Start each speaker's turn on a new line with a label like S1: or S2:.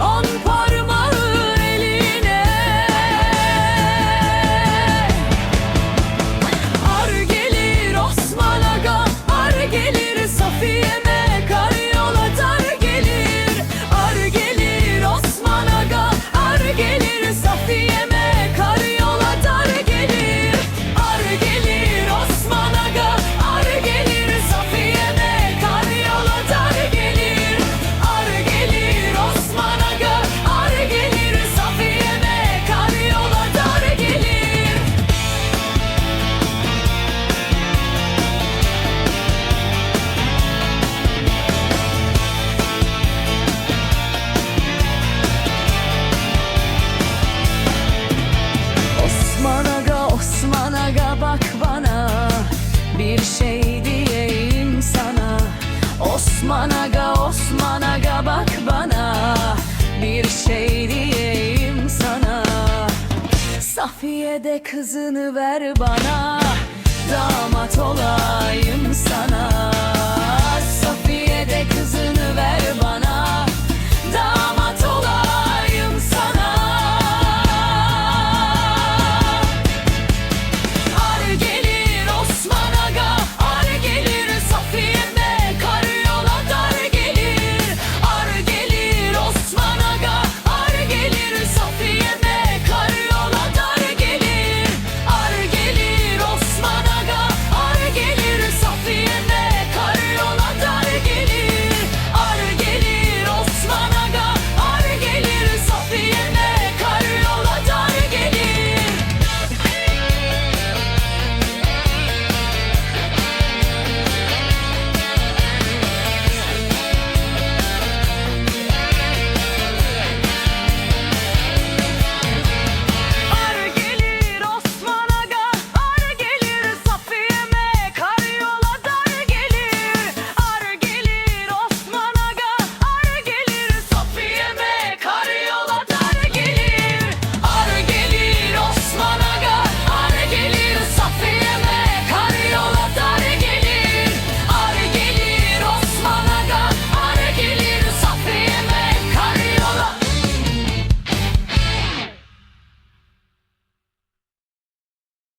S1: On par bir şey diyeyim sana. Osman Aga Osman Aga bak bana. Bir şey diyeyim sana. Safiye de kızını ver bana. Damat olayım sana.